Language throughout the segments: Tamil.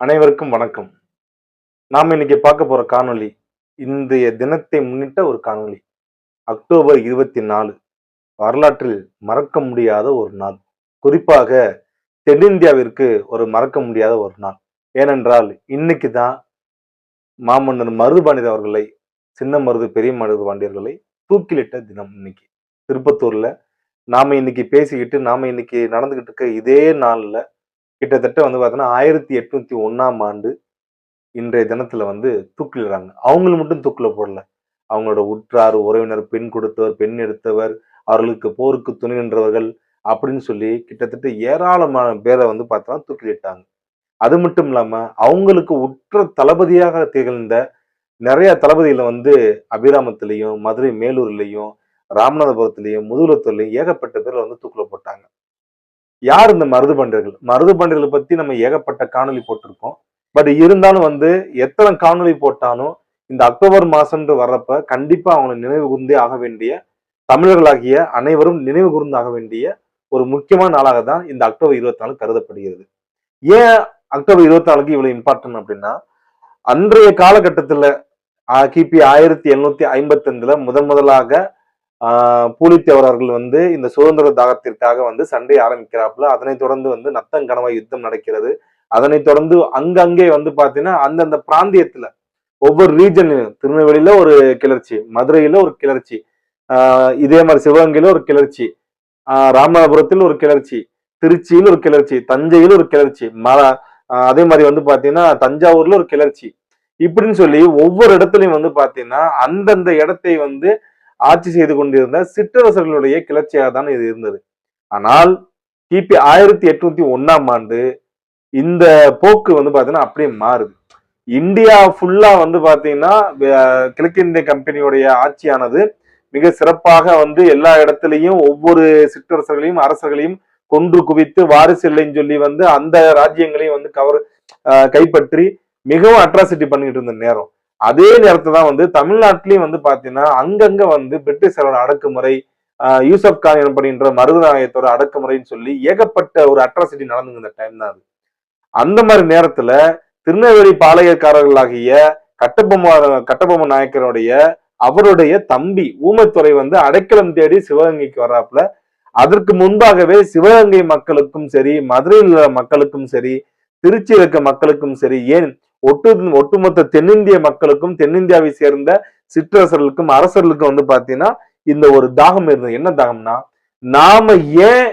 அனைவருக்கும் வணக்கம். நாம் இன்னைக்கு பார்க்க போற காணொளி இன்றைய தினத்தை முன்னிட்ட ஒரு காணொளி. அக்டோபர் இருபத்தி நாலு வரலாற்றில் மறக்க முடியாத ஒரு நாள். குறிப்பாக தென்னிந்தியாவிற்கு ஒரு மறக்க முடியாத ஒரு நாள். ஏனென்றால் இன்னைக்கு தான் மாமன்னர் மருதுபாண்டியர் அவர்களை சின்ன மருது பெரிய மருது பாண்டியர்களை தூக்கிலிட்ட தினம் இன்னைக்கு. திருப்பத்தூர்ல நாம இன்னைக்கு பேசிக்கிட்டு நாம இன்னைக்கு நடந்துகிட்டு இருக்க இதே நாள்ல கிட்டத்தட்ட வந்து பார்த்தோன்னா ஆயிரத்தி எட்நூத்தி ஒன்னாம் ஆண்டு இன்றைய தினத்துல வந்து தூக்கிலிடுறாங்க. அவங்கள மட்டும் தூக்கில போடல. அவங்களோட உற்றார் உறவினர் பெண் கொடுத்தவர் பெண் எடுத்தவர் அவர்களுக்கு போருக்கு துணை நின்றவர்கள் அப்படின்னு சொல்லி கிட்டத்தட்ட ஏராளமான பேரை வந்து பார்த்தோன்னா தூக்கிலிட்டாங்க. அது மட்டும் இல்லாம அவங்களுக்கு உற்ற தளபதியாக திகழ்ந்த நிறைய தளபதிகளை வந்து அபிராமத்திலையும் மதுரை மேலூர்லையும் ராமநாதபுரத்திலையும் முதுகுலத்தூர்லையும் ஏகப்பட்ட பேரை வந்து தூக்கில போட்டாங்க. யார் இந்த மருது பண்டர்கள் மருது பண்டர்களை பத்தி நம்ம ஏகப்பட்ட காணொலி போட்டிருக்கோம். பட் இருந்தாலும் வந்து எத்தனை காணொளி போட்டாலும் இந்த அக்டோபர் மாசம்ன்று வர்றப்ப கண்டிப்பா அவங்களை நினைவு கூர்ந்தே ஆக வேண்டிய தமிழர்களாகிய அனைவரும் நினைவு கூர்ந்து ஆக வேண்டிய ஒரு முக்கியமான நாளாக தான் இந்த அக்டோபர் இருபத்தி நாலு கருதப்படுகிறது. ஏன் அக்டோபர் இருபத்தி நாலுக்கு இவ்வளவு இம்பார்ட்டன்ட் அப்படின்னா அன்றைய காலகட்டத்துல கிபி ஆயிரத்தி எழுநூத்தி ஐம்பத்தி ஐந்துல முதன் முதலாக பூலித்தேவரர்கள் அவர்கள் வந்து இந்த சுதந்திர தாகத்திற்காக வந்து சண்டை ஆரம்பிக்கிறாப்புல. அதனைத் தொடர்ந்து வந்து நத்தங்கணவா யுத்தம் நடக்கிறது. அதனைத் தொடர்ந்து அங்கங்கே வந்து பாத்தீங்கன்னா அந்தந்த பிராந்தியத்துல ஒவ்வொரு ரீஜன்லையும் திருநெல்வேலியில ஒரு கிளர்ச்சி மதுரையில ஒரு கிளர்ச்சி ஆஹ் இதே மாதிரி சிவகங்கையில ஒரு கிளர்ச்சி ஆஹ் ராமநாதபுரத்தில் ஒரு கிளர்ச்சி திருச்சியில் ஒரு கிளர்ச்சி தஞ்சையில் ஒரு கிளர்ச்சி ம அதே மாதிரி வந்து பாத்தீங்கன்னா தஞ்சாவூர்ல ஒரு கிளர்ச்சி. இப்படின்னு சொல்லி ஒவ்வொரு இடத்துலயும் வந்து பாத்தீங்கன்னா அந்தந்த இடத்தை வந்து ஆட்சி செய்து கொண்டிருந்த சிற்றரசர்களுடைய கிளர்ச்சியாக தான் இது இருந்தது. ஆனால் கிபி ஆயிரத்தி எட்நூத்தி ஒன்னாம் ஆண்டு இந்த போக்கு வந்து பாத்தீங்கன்னா அப்படியே மாறுது. இந்தியா ஃபுல்லா வந்து பாத்தீங்கன்னா கிழக்கிந்திய கம்பெனியுடைய ஆட்சியானது மிக சிறப்பாக வந்து எல்லா இடத்துலையும் ஒவ்வொரு சிற்றரசர்களையும் அரசர்களையும் கொன்று குவித்து வாரிசு இல்லைன்னு சொல்லி வந்து அந்த ராஜ்யங்களையும் வந்து கவர் ஆஹ் கைப்பற்றி மிகவும் அட்ராசிட்டி பண்ணிட்டு இருந்த நேரம். அதே நேரத்துல தான் வந்து தமிழ்நாட்டிலயும் வந்து பாத்தீங்கன்னா அங்கங்க வந்து பிரிட்டிஷரோட அடக்குமுறை ஆஹ் யூசப் கான் எனப்படுகின்ற மருதநாயகத்தோட அடக்குமுறைன்னு சொல்லி ஏகப்பட்ட ஒரு அட்ராசிட்டி நடந்துங்க இந்த டைம் தான் அது. அந்த மாதிரி நேரத்துல திருநெல்வேலி பாளையக்காரர்களாகிய கட்டபொம்ம கட்டபொம்ம நாயக்கருடைய அவருடைய தம்பி ஊமத்துறை வந்து அடைக்கலம் தேடி சிவகங்கைக்கு வர்றாப்புல. அதற்கு முன்பாகவே சிவகங்கை மக்களுக்கும் சரி மதுரையில் உள்ள மக்களுக்கும் சரி திருச்சியில் இருக்க மக்களுக்கும் சரி ஏன் ஒட்டு ஒட்டுமொத்த தென்னிந்திய மக்களுக்கும் தென்னிந்தியாவை சேர்ந்த சிற்றரசர்களுக்கும் அரசர்களுக்கும் வந்து பாத்தீங்கன்னா இந்த ஒரு தாகம் இருந்தது. என்ன தாகம்னா நாம ஏன்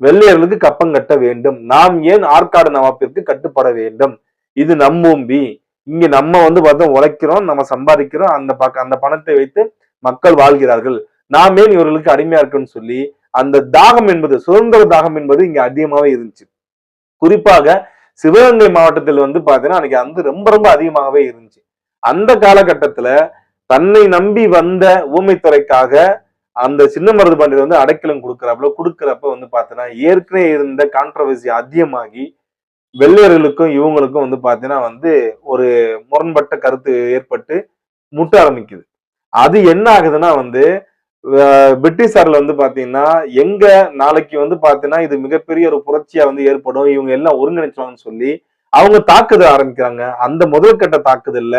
வெள்ளையர்களுக்கு கப்பம் கட்ட வேண்டும்? நாம் ஏன் ஆற்காடு நவாப்பிற்கு கட்டுப்பட வேண்டும்? இது நம்மூம்பி இங்க நம்ம வந்து பார்த்தா உழைக்கிறோம் நம்ம சம்பாதிக்கிறோம் அந்த பக்க அந்த பணத்தை வைத்து மக்கள் வாழ்கிறார்கள். நாம் ஏன் இவர்களுக்கு அடிமையா இருக்குன்னு சொல்லி அந்த தாகம் என்பது சுதந்திர தாகம் என்பது இங்க அதிகமாவே இருந்துச்சு. குறிப்பாக சிவகங்கை மாவட்டத்தில் வந்து பார்த்தீங்கன்னா அன்னைக்கு அந்து ரொம்ப ரொம்ப அதிகமாகவே இருந்துச்சு. அந்த காலகட்டத்துல தன்னை நம்பி வந்த ஊமைத்துறைக்காக அந்த சின்ன மருது பண்டிதர் வந்து அடைக்கலம் கொடுக்குறப்பல கொடுக்குறப்ப வந்து பார்த்தீங்கன்னா ஏற்கனவே இருந்த கான்ட்ரவர்சி அதிகமாகி வெள்ளையர்களுக்கும் இவங்களுக்கும் வந்து பார்த்தீங்கன்னா வந்து ஒரு முரண்பட்ட கருத்து ஏற்பட்டு முட்ட ஆரம்பிக்குது. அது என்ன ஆகுதுன்னா வந்து பிரிட்டிஷார்ல வந்து பாத்தீங்கன்னா எங்க நாளைக்கு வந்து பாத்தீங்கன்னா இது மிகப்பெரிய ஒரு புரட்சியா வந்து ஏற்படும் இவங்க எல்லாம் ஒருங்கிணைச்சுவாங்கன்னு சொல்லி அவங்க தாக்குதல் ஆரம்பிக்கிறாங்க. அந்த முதல் கட்ட தாக்குதல்ல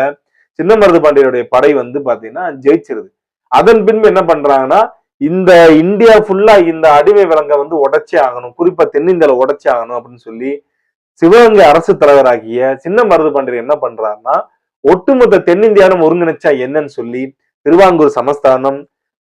சின்ன மருது பாண்டியருடைய படை வந்து பாத்தீங்கன்னா ஜெயிச்சிருது. அதன் பின்பு என்ன பண்றாங்கன்னா இந்த இந்தியா ஃபுல்லா இந்த அடிமை விலங்க வந்து உடைச்சே ஆகணும். குறிப்பா தென்னிந்தியால உடைச்சே ஆகணும் அப்படின்னு சொல்லி சிவகங்கை அரசு தலைவராகிய சின்ன மருது பாண்டியர் என்ன பண்றாருன்னா ஒட்டுமொத்த தென்னிந்தியாவும் ஒருங்கிணைச்சா என்னன்னு சொல்லி திருவாங்கூர் சமஸ்தானம்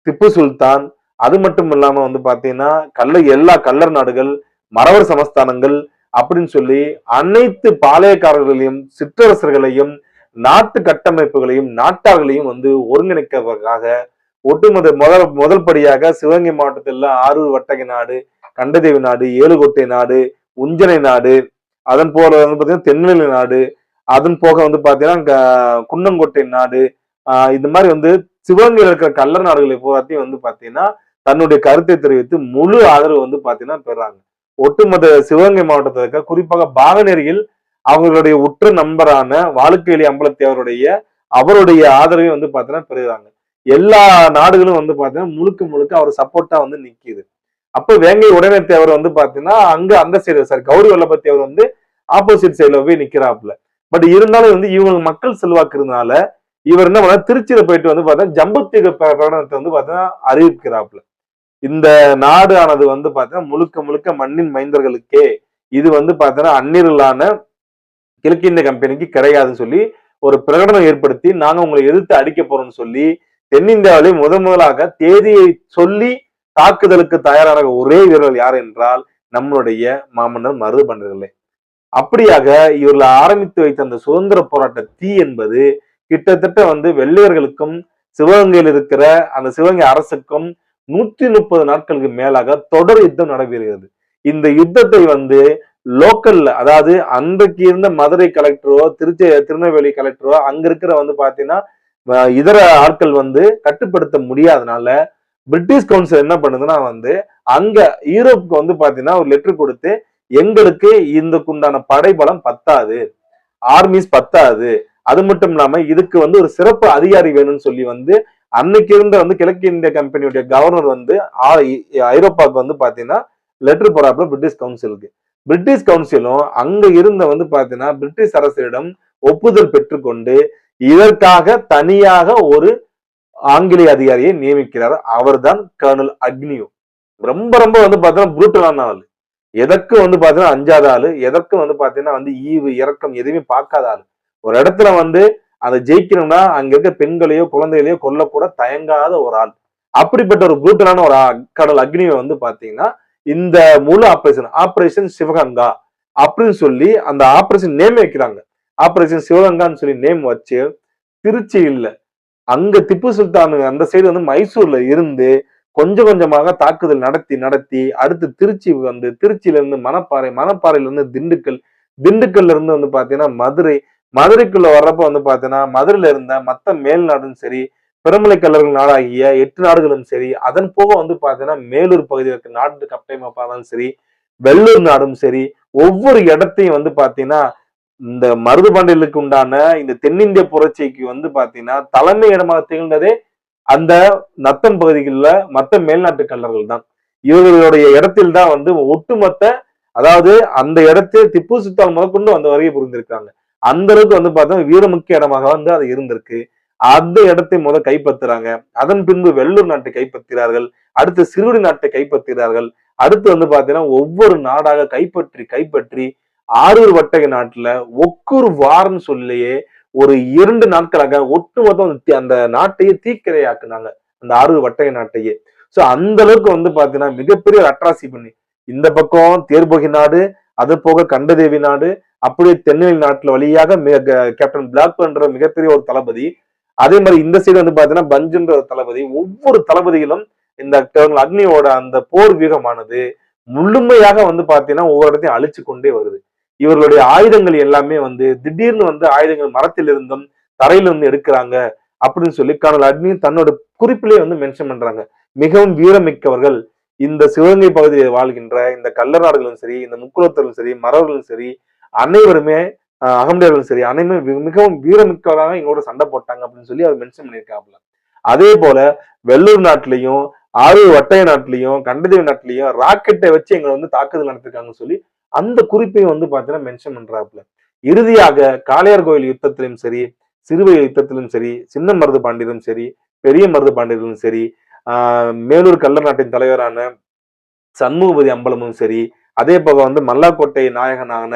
திப்பு சுல்தான் அது மட்டும் இல்லாம வந்து பாத்தீங்கன்னா கல்ல எல்லா கல்லர் நாடுகள் மறவர் சமஸ்தானங்கள் அப்படின்னு சொல்லி அனைத்து பாளையக்காரர்களையும் சிற்றரசர்களையும் நாட்டு கட்டமைப்புகளையும் நாட்டார்களையும் வந்து ஒருங்கிணைக்கிறதுக்காக ஒட்டுமொத்த முதல் முதல் படியாக சிவகங்கை மாவட்டத்தில் ஆரூர் வட்டகை நாடு கண்டதேவி நாடு ஏழுகோட்டை நாடு உஞ்சனை நாடு அதன் போல வந்து பாத்தீங்கன்னா தென்னிலை நாடு அதன் போக வந்து பாத்தீங்கன்னா குன்னங்கோட்டை நாடு ஆஹ் இந்த மாதிரி வந்து சிவகங்கையில் இருக்கிற கல்லர் நாடுகளை பூராத்தையும் வந்து பாத்தீங்கன்னா தன்னுடைய கருத்தை தெரிவித்து முழு ஆதரவு வந்து பாத்தீங்கன்னா பெறாங்க. ஒட்டுமொத்த சிவகங்கை மாவட்டத்தில் இருக்க குறிப்பாக பாகநேரியில் அவங்களுடைய உற்ற நண்பரான வாழ்க்கையிலி அம்பலத்தி அவருடைய ஆதரவையும் வந்து பாத்தீங்கன்னா பெறுகிறாங்க. எல்லா நாடுகளும் வந்து பாத்தீங்கன்னா முழுக்க முழுக்க அவர் சப்போர்ட்டா வந்து நிக்குது. அப்போ வேங்கை உடனே தேவர் வந்து பாத்தீங்கன்னா அங்க அந்த சைடு சார் கௌரி வல்லபத்தேவர் வந்து ஆப்போசிட் சைடுல போய் நிக்கிறாப்புல. பட் இருந்தாலும் வந்து இவங்க மக்கள் செல்வாக்கு இருந்தனால இவர் என்ன பண்ணா திருச்சியில போயிட்டு வந்து பார்த்தா ஜம்புத்திக பிரகடனத்தை வந்து பார்த்தீங்கன்னா அறிவிக்கிறாப்புல. இந்த நாடு ஆனது வந்து பார்த்தீங்கன்னா முழுக்க முழுக்க மண்ணின் மைந்தர்களுக்கே இது வந்து பார்த்தீங்கன்னா அந்நியர்களான கிழக்கிந்திய கம்பெனிக்கு கிடையாதுன்னு சொல்லி ஒரு பிரகடனம் ஏற்படுத்தி நாங்க உங்களை எதிர்த்து அடிக்க போறோம்னு சொல்லி தென்னிந்தியாவிலே முதன் முதலாக தேதியை சொல்லி தாக்குதலுக்கு தயாரான ஒரே வீரர்கள் யார் என்றால் நம்மளுடைய மாமன்னர் மருது பண்டர்களே அப்படியாக இவர்கள் ஆரம்பித்து வைத்த அந்த சுதந்திர போராட்ட தீ என்பது கிட்டத்தட்ட வந்து வெள்ளையர்களுக்கும் சிவகங்கையில் இருக்கிற அந்த சிவகங்கை அரசுக்கும் நூற்றி முப்பது நாட்களுக்கு மேலாக தொடர் யுத்தம் நடைபெறுகிறது. இந்த யுத்தத்தை வந்து லோக்கல்ல அதாவது அன்றைக்கு இருந்த மதுரை கலெக்டரோ திருச்சி திருநெல்வேலி கலெக்டரோ அங்க இருக்கிற வந்து பாத்தீங்கன்னா இதர ஆட்கள் வந்து கட்டுப்படுத்த முடியாதனால பிரிட்டிஷ் கவுன்சில் என்ன பண்ணுதுன்னா வந்து அங்க யூரோப்புக்கு வந்து பாத்தீங்கன்னா ஒரு லெட்டர் கொடுத்து எங்களுக்கு இதுக்குண்டான படைபலம் பத்தாது. ஆர்மிஸ் பத்தாது. அது மட்டும் இல்லாம இதுக்கு வந்து ஒரு சிறப்பு அதிகாரி வேணும்னு சொல்லி வந்து அன்னைக்கு இருந்த வந்து கிழக்கு இந்திய கம்பெனியுடைய கவர்னர் வந்து ஆ- ஐரோப்பாவுக்கு வந்து பாத்தீங்கன்னா லெட்டர் போறாப்புல பிரிட்டிஷ் கவுன்சிலுக்கு. பிரிட்டிஷ் கவுன்சிலும் அங்க இருந்த வந்து பாத்தீங்கன்னா பிரிட்டிஷ் அரசிடம் ஒப்புதல் பெற்றுக்கொண்டு இதற்காக தனியாக ஒரு ஆங்கிலேய அதிகாரியை நியமிக்கிறார். அவர்தான் கர்னல் அக்னியோ. ரொம்ப ரொம்ப வந்து பாத்தீங்கன்னா புரூட்டலான ஆளு. எதற்கும் வந்து பாத்தீங்கன்னா அஞ்சாத ஆளு. எதற்கும் வந்து பாத்தீங்கன்னா வந்து ஈவு இறக்கம் எதுவுமே பார்க்காத ஆளு. ஒரு இடத்துல வந்து அதை ஜெயிக்கணும்னா அங்க இருக்க பெண்களையோ குழந்தைகளையோ கொல்லக்கூட தயங்காத ஒரு ஆள். அப்படிப்பட்ட ஒரு புரூட்டலான ஒரு கடல் அக்னியை வந்து பாத்தீங்கன்னா இந்த முழு ஆபரேஷன் ஆபரேஷன் சிவகங்கா அப்படின்னு சொல்லி அந்த ஆபரேஷன் நேம் வைக்கிறாங்க. ஆபரேஷன் சிவகங்கான்னு சொல்லி நேம் வச்சு திருச்சி இல்ல அங்க திப்பு சுல்தான் அந்த சைடு வந்து மைசூர்ல இருந்து கொஞ்சம் கொஞ்சமாக தாக்குதல் நடத்தி நடத்தி அடுத்து திருச்சி வந்து திருச்சியில இருந்து மணப்பாறை மணப்பாறையில இருந்து திண்டுக்கல் திண்டுக்கல்ல இருந்து வந்து பாத்தீங்கன்னா மதுரை மதுரைக்குள்ள வர்றப்ப வந்து பார்த்தீங்கன்னா மதுரையில இருந்த மத்த மேல்நாடும் சரி பிரமலை கல்லர்கள் நாடாகிய எட்டு நாடுகளும் சரி அதன் போக வந்து பாத்தீங்கன்னா மேலூர் பகுதியில் இருக்க நாட்டு கப்பைமப்பாதான் சரி வெள்ளூர் நாடும் சரி ஒவ்வொரு இடத்தையும் வந்து பாத்தீங்கன்னா இந்த மருதுபாண்டியலுக்கு உண்டான இந்த தென்னிந்திய புரட்சிக்கு வந்து பாத்தீங்கன்னா தலைமை இடமாக திகழ்ந்ததே அந்த நத்தம் பகுதிகளில் மற்ற மேல்நாட்டு கல்லர்கள் தான். இவர்களுடைய இடத்தில் தான் வந்து ஒட்டுமொத்த அதாவது அந்த இடத்தை திப்பு சுல்தான் முதற்கொண்டு அந்த வரையை புரிந்திருக்காங்க அந்த அளவுக்கு வந்து பார்த்தா வீரமுக்கிய இடமாக வந்து அது இருந்திருக்கு. அந்த இடத்தை முத கைப்பற்றுறாங்க. அதன் பின்பு வெள்ளூர் நாட்டை கைப்பற்றுகிறார்கள். அடுத்து சிறுவடி நாட்டை கைப்பற்றுகிறார்கள். அடுத்து வந்து பாத்தீங்கன்னா ஒவ்வொரு நாடாக கைப்பற்றி கைப்பற்றி ஆரூர் வட்டக நாட்டுல ஒக்கூர் வார்னு சொல்லியே ஒரு இரண்டு நாட்களாக ஒட்டுமொத்தம் அந்த நாட்டையே தீக்கிரையாக்குனாங்க. அந்த ஆரூர் வட்டக நாட்டையே. சோ அந்த அளவுக்கு வந்து பாத்தீங்கன்னா மிகப்பெரிய அட்ராசி பண்ணி. இந்த பக்கம் தேர்போகி நாடு அது போக கண்டதேவி நாடு அப்படியே தென்னிலை நாட்டுல வழியாக மி- க- கேப்டன் பிளாக் என்ற மிகப்பெரிய ஒரு தளபதி. அதே மாதிரி இந்த சைடு வந்து பாத்தீங்கன்னா பஞ்சுன்ற ஒரு தளபதி. ஒவ்வொரு தளபதிகளும் இந்த அக்னியோட அந்த போர் வியூகமானது முழுமையாக வந்து பாத்தீங்கன்னா ஒவ்வொரு இடத்தையும் அழிச்சு கொண்டே வருது. இவர்களுடைய ஆயுதங்கள் எல்லாமே வந்து திடீர்னு வந்து ஆயுதங்கள் மரத்தில் இருந்தும் தரையில இருந்து எடுக்கிறாங்க அப்படின்னு சொல்லி கர்னல் அக்னி தன்னோட குறிப்பிலே வந்து மென்ஷன் பண்றாங்க. மிகவும் வீரமிக்கவர்கள். இந்த சிவகங்கை பகுதியில் வாழ்கின்ற இந்த கள்ள சரி இந்த முக்குலத்தர்களும் சரி மறவர்களும் சரி அனைவருமே அஹ், அகமுடையர்களும் சரி அனைவருமே மிகவும் வீரமிக்கவராக எங்களோட சண்டை போட்டாங்க அப்படின்னு சொல்லி அவர் மென்ஷன் பண்ணியிருக்காப்புல. அதே போல வெள்ளூர் நாட்டிலையும் ஆரூர் வட்டய நாட்டிலையும் கண்டதேவி நாட்டிலையும் ராக்கெட்டை வச்சு எங்களை வந்து தாக்குதல் நடத்திருக்காங்கன்னு சொல்லி அந்த குறிப்பையும் வந்து பாத்தீங்கன்னா மென்ஷன் பண்றாப்புல. இறுதியாக காளையார் கோயில் யுத்தத்திலும் சரி சிறுவை யுத்தத்திலும் சரி சின்ன மருது பாண்டியரும் சரி பெரிய மருது பாண்டியர்களும் சரி மேலூர் கள்ளர் நாட்டின் தலைவரான சண்முகபதி அம்பலமும் சரி அதே போக வந்து மல்லாக்கோட்டை நாயகனான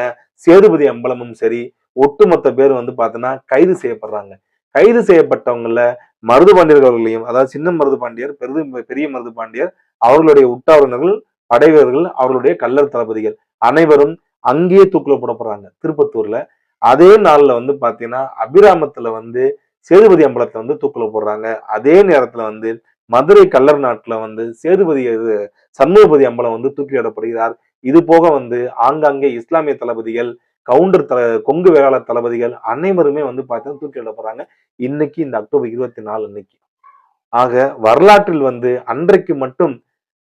சேதுபதி அம்பலமும் சரி ஒட்டுமொத்த பேர் வந்து பார்த்தோன்னா கைது செய்யப்படுறாங்க. கைது செய்யப்பட்டவங்கள மருது பாண்டியர்களையும் அதாவது சின்ன மருது பாண்டியர் பெருது பெரிய மருது பாண்டியர் அவர்களுடைய உற்றாவினர்கள் படைவீரர்கள் அவர்களுடைய கல்லர் தளபதிகள் அனைவரும் அங்கேயே தூக்கில் போடப்படுறாங்க திருப்பத்தூர்ல. அதே நாள்ல வந்து பாத்தீங்கன்னா அபிராமத்துல வந்து சேதுபதி அம்பலத்தை வந்து தூக்கில் போடுறாங்க. அதே நேரத்துல வந்து மதுரை கல்லர் நாட்டில் வந்து சேதுபதி இது சண்முகபதி அம்பலம் வந்து தூக்கிலிடப்படுகிறார் இது போக வந்து ஆங்காங்கே இஸ்லாமிய தளபதிகள் கவுண்டர் தல கொங்கு வேளாளர் தளபதிகள் அனைவருமே வந்து பார்த்தீங்கன்னா தூக்கிலிடப்படுறாங்க இன்னைக்கு இந்த அக்டோபர் இருபத்தி நாலு அன்னைக்கு. ஆக வரலாற்றில் வந்து அன்றைக்கு மட்டும்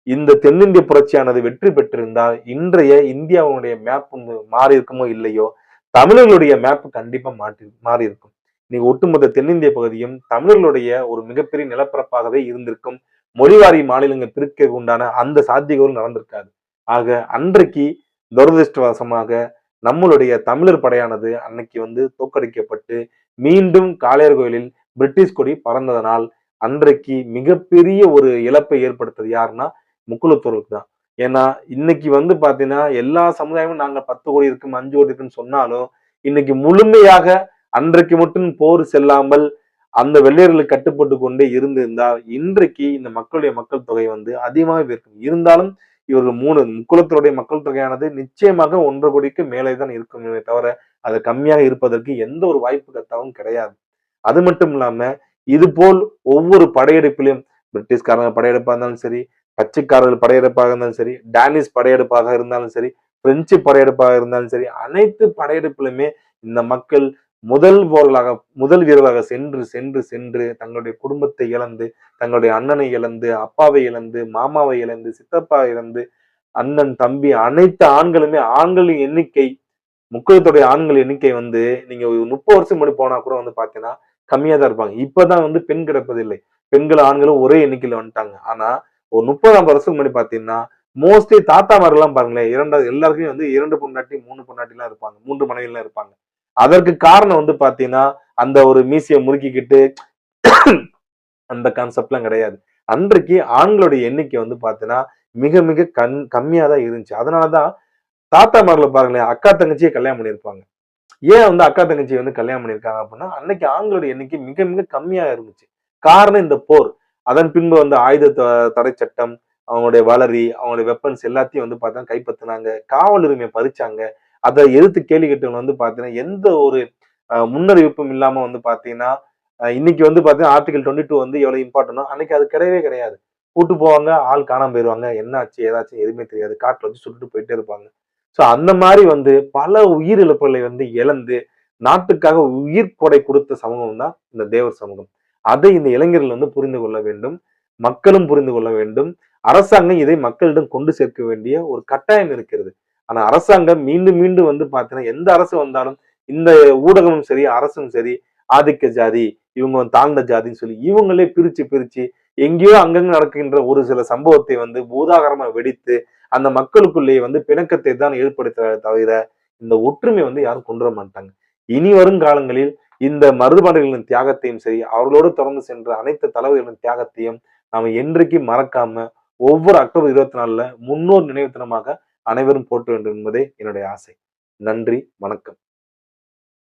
இந்த தென்னிந்திய புரட்சியானது வெற்றி பெற்றிருந்தால் இன்றைய இந்தியாவுடைய மேப் வந்து மாறி இருக்குமோ இல்லையோ? தமிழர்களுடைய மேப் கண்டிப்பா மாற்றி மாறி இருக்கும் இன்னைக்கு ஒட்டுமொத்த தென்னிந்திய பகுதியும் தமிழர்களுடைய ஒரு மிகப்பெரிய நிலப்பரப்பாகவே இருந்திருக்கும். மொழிவாரி மாநிலங்கள் பிரிக்க உண்டான அந்த சாத்தியங்களும் நடந்திருக்காது. ஆக அன்றைக்கு துரதிருஷ்டவசமாக நம்மளுடைய தமிழர் படையானது அன்னைக்கு வந்து தோக்கடிக்கப்பட்டு மீண்டும் காளையர் கோயிலில் பிரிட்டிஷ் கொடி பறந்ததனால் அன்றைக்கு மிகப்பெரிய ஒரு இழப்பை ஏற்படுத்தது யாருன்னா முக்குளத்தூருக்கு தான். ஏன்னா இன்னைக்கு வந்து பாத்தீங்கன்னா எல்லா சமுதாயமும் நாங்க பத்து கோடி இருக்கும் அஞ்சு கோடி இருக்குன்னு சொன்னாலும் இன்னைக்கு முழுமையாக அன்றைக்கு மட்டும் போர் செல்லாமல் அந்த வெள்ளையர்களுக்கு கட்டுப்பட்டு கொண்டே இருந்திருந்தால் இன்றைக்கு இந்த மக்களுடைய மக்கள் தொகை வந்து அதிகமாக இருக்கும். இருந்தாலும் இவர்கள் மூணு முக்குளத்தினுடைய மக்கள் தொகையானது நிச்சயமாக ஒன்றரை கோடிக்கு மேலே தான் இருக்குமே தவிர அது கம்மியாக இருப்பதற்கு எந்த ஒரு வாய்ப்பு கத்தாவும் கிடையாது. அது மட்டும் இல்லாம இது போல் ஒவ்வொரு படையெடுப்பிலும் பிரிட்டிஷ்காரங்க படையெடுப்பாக இருந்தாலும் சரி பச்சைக்காரர்கள் படையெடுப்பாக இருந்தாலும் சரி டேனிஷ் படையெடுப்பாக இருந்தாலும் சரி பிரெஞ்சு படையெடுப்பாக இருந்தாலும் சரி அனைத்து படையெடுப்பிலுமே இந்த மக்கள் முதல் போர்களாக முதல் வீரர்களாக சென்று சென்று சென்று தங்களுடைய குடும்பத்தை இழந்து தங்களுடைய அண்ணனை இழந்து அப்பாவை இழந்து மாமாவை இழந்து சித்தப்பா இழந்து அண்ணன் தம்பி அனைத்து ஆண்களுமே ஆண்களின் எண்ணிக்கை முக்கியத்துடைய ஆண்கள் எண்ணிக்கை வந்து நீங்க ஒரு முப்பது வருஷம் முன்னாடி போனா கூட வந்து பாத்தீங்கன்னா கம்மியா தான் இருப்பாங்க. இப்பதான் வந்து பெண் கிடப்பதில்லை. பெண்கள் ஆண்களும் ஒரே எண்ணிக்கையில வந்துட்டாங்க. ஆனா ஒரு முப்பதாம் வருஷம் முன்னாடி பாத்தீங்கன்னா மோஸ்ட்லி தாத்தாமாரெல்லாம் பாருங்களேன் இரண்டாவது எல்லாருக்குமே வந்து இரண்டு பொண்டாட்டி மூணு பொண்டாட்டி எல்லாம் இருப்பாங்க. மூன்று மனைவிலாம் இருப்பாங்க. அதற்கு காரணம் வந்து பாத்தீங்கன்னா அந்த ஒரு மீசியை முறுக்கிக்கிட்டு அந்த கான்செப்ட்லாம் கிடையாது. அன்றைக்கு ஆண்களுடைய எண்ணிக்கை வந்து பாத்தீங்கன்னா மிக மிக கண் கம்மியா தான் இருந்துச்சு. அதனாலதான் மார்களை பாருங்களேன் அக்கா தங்கச்சியை கல்யாணம் பண்ணியிருப்பாங்க. ஏன் வந்து அக்கா தங்கச்சி வந்து கல்யாணம் பண்ணியிருக்காங்க அப்படின்னா அன்னைக்கு ஆண்களுடைய எண்ணிக்கை மிக மிக கம்மியா இருந்துச்சு. காரணம் இந்த போர். அதன் பின்பு வந்து ஆயுத த- தடை சட்டம் அவங்களுடைய வளரி அவங்களுடைய வெப்பன்ஸ் எல்லாத்தையும் வந்து பார்த்தா கைப்பற்றினாங்க காவல் உரிமையை பறிச்சாங்க. அதை எதிர்த்து கேள்வி கேட்டவங்க வந்து பார்த்தீங்கன்னா எந்த ஒரு முன்னறிவிப்பும் இல்லாம வந்து பார்த்தீங்கன்னா இன்னைக்கு வந்து பார்த்தீங்கன்னா ஆர்டிகல் டுவெண்ட்டி டூ வந்து எவ்வளவு இம்பார்ட்டனோ அன்னைக்கு அது கிடையவே கிடையாது. கூட்டு போவாங்க ஆள் காணாம போயிருவாங்க. என்னாச்சு ஏதாச்சும் எதுவுமே தெரியாது. காட்டில் வச்சு சுட்டுட்டு போயிட்டே இருப்பாங்க. ஸோ அந்த மாதிரி வந்து பல உயிரிழப்புகளை வந்து இழந்து நாட்டுக்காக உயிர் கொடை கொடுத்த சமூகம் தான் இந்த தேவர் சமூகம். அதை இந்த இளைஞர்கள் வந்து புரிந்து கொள்ள வேண்டும். மக்களும் புரிந்து கொள்ள வேண்டும். அரசாங்கம் இதை மக்களிடம் கொண்டு சேர்க்க வேண்டிய ஒரு கட்டாயம் இருக்கிறது. ஆனா அரசாங்கம் மீண்டும் மீண்டும் வந்து பார்த்தீங்கன்னா எந்த அரசு வந்தாலும் இந்த ஊடகமும் சரி அரசும் சரி ஆதிக்க ஜாதி இவங்க வந்து தாழ்ந்த ஜாதின்னு சொல்லி இவங்களே பிரிச்சு பிரிச்சு எங்கேயோ அங்கங்க நடக்கின்ற ஒரு சில சம்பவத்தை வந்து பூதாகரமா வெடித்து அந்த மக்களுக்குள்ளேயே வந்து பிணக்கத்தை தான் ஏற்படுத்த தவிர இந்த ஒற்றுமை வந்து யாரும் கொண்டு வர மாட்டாங்க. இனி வரும் காலங்களில் இந்த மருதுபாண்டிகளின் தியாகத்தையும் சரி அவர்களோடு தொடர்ந்து சென்ற அனைத்து தலைவர்களின் தியாகத்தையும் நாம் என்றைக்கு மறக்காம ஒவ்வொரு அக்டோபர் இருபத்தி நாலுல முன்னோர் நினைவு தினமாக அனைவரும் போற்ற வேண்டும் என்பதே என்னுடைய ஆசை. நன்றி வணக்கம்.